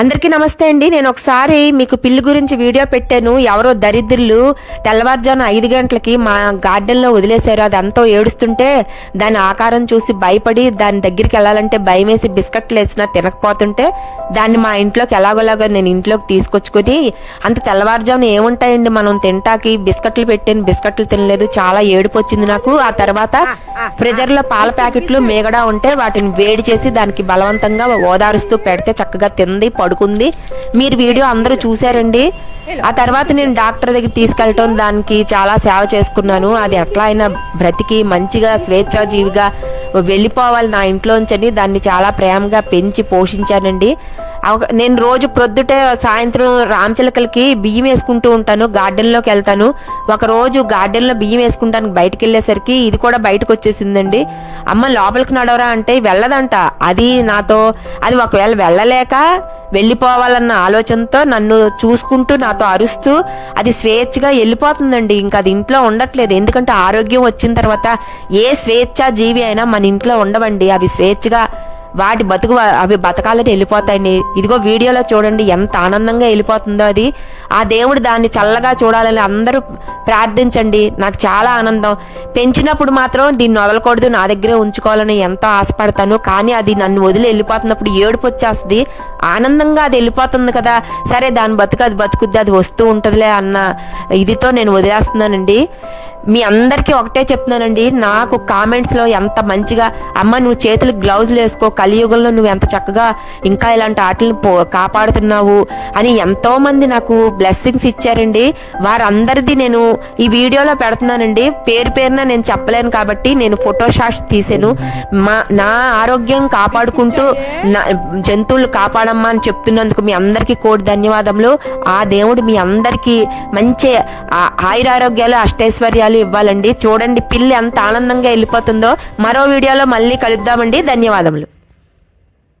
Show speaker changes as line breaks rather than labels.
అందరికీ నమస్తే అండి. నేను ఒకసారి మీకు పిల్లి గురించి వీడియో పెట్టాను. ఎవరో దరిద్రులు తెల్లవారుజామున ఐదు గంటలకి మా గార్డెన్లో వదిలేశారు. అది ఎంతో ఏడుస్తుంటే దాని ఆకారం చూసి భయపడి దాని దగ్గరికి వెళ్ళాలంటే భయం వేసి బిస్కెట్లు వేసినా తినకపోతుంటే దాన్ని మా ఇంట్లోకి ఎలాగోలాగా నేను ఇంట్లోకి తీసుకొచ్చుకొని అంత తెల్లవారుజామున ఏముంటాయండి మనం తింటాకి బిస్కెట్లు పెట్టాను. బిస్కెట్లు తినలేదు. చాలా ఏడుపు వచ్చింది నాకు. ఆ తర్వాత ఫ్రిజర్లో పాల ప్యాకెట్లు మేగడా ఉంటే వాటిని వేడి చేసి దానికి బలవంతంగా ఓదారుస్తూ పెడితే చక్కగా తింది పడుకుంది మీరు వీడియో అందరూ చూసారండి ఆ తర్వాత నేను డాక్టర్ దగ్గర తీసుకెళ్ళటం దానికి చాలా సేవ చేసుకున్నాను. అది ఎట్లా అయినా బ్రతికి మంచిగా స్వేచ్ఛాజీవిగా వెళ్ళిపోవాలి నా ఇంట్లోంచని దాన్ని చాలా ప్రేమగా పెంచి పోషించానండి. నేను రోజు ప్రొద్దుటే సాయంత్రం రామచిలకలకి బియ్యం వేసుకుంటూ ఉంటాను. గార్డెన్లోకి వెళ్తాను. ఒక రోజు గార్డెన్లో బియ్యం వేసుకుంటానికి బయటకు వెళ్ళేసరికి ఇది కూడా బయటకు వచ్చేసిందండి. అమ్మ లోపలికి నడవరా అంటే వెళ్ళదంట. అది నాతో అది ఒకవేళ వెళ్ళలేక వెళ్ళిపోవాలన్న ఆలోచనతో నన్ను చూసుకుంటూ నాతో అరుస్తూ అది స్వేచ్ఛగా వెళ్ళిపోతుందండి. ఇంకా అది ఇంట్లో ఉండట్లేదు. ఎందుకంటే ఆరోగ్యం వచ్చిన తర్వాత ఏ స్వేచ్ఛ జీవి అయినా మన ఇంట్లో ఉండవండి. అవి స్వేచ్ఛగా వాటి బతుకు అవి బతకాలని వెళ్ళిపోతాయండి. ఇదిగో వీడియోలో చూడండి ఎంత ఆనందంగా వెళ్ళిపోతుందో అది. ఆ దేవుడు దాన్ని చల్లగా చూడాలని అందరూ ప్రార్థించండి. నాకు చాలా ఆనందం. పెంచినప్పుడు మాత్రం దీన్ని వదలకూడదు నా దగ్గరే ఉంచుకోవాలని ఎంతో ఆశపడతాను. కానీ అది నన్ను వదిలి వెళ్ళిపోతున్నప్పుడు ఏడుపు వచ్చేస్తుంది. ఆనందంగా అది వెళ్ళిపోతుంది కదా. సరే దాని బతుకు అది బతుకుద్ది అది వస్తూ ఉంటుందిలే అన్న ఇదితో నేను వదిలేస్తున్నానండి. మీ అందరికీ ఒకటే చెప్తున్నానండి నాకు కామెంట్స్లో ఎంత మంచిగా అమ్మ నువ్వు చేతులకు గ్లౌజులు వేసుకో కలియుగంలో నువ్వు ఎంత చక్కగా ఇంకా ఇలాంటి ఆటలను పో కాపాడుతున్నావు అని ఎంతోమంది నాకు బ్లెస్సింగ్స్ ఇచ్చారండి. వారందరిది నేను ఈ వీడియోలో పెడుతున్నానండి. పేరు పేరున నేను చెప్పలేను కాబట్టి నేను ఫోటో షాట్స్ తీసాను మా నా ఆరోగ్యం కాపాడుకుంటూ నా జంతువులు కాపాడమ్మా అని చెప్తున్నందుకు మీ అందరికీ కోటి ధన్యవాదములు. ఆ దేవుడు మీ అందరికీ మంచి ఆ- ఆయురారోగ్యాలు అష్టైశ్వర్యాలు ఇవ్వాలండి. చూడండి పిల్లి ఎంత ఆనందంగా వెళ్ళిపోతుందో. మరో వీడియోలో మళ్ళీ కలుద్దామండి. ధన్యవాదములు.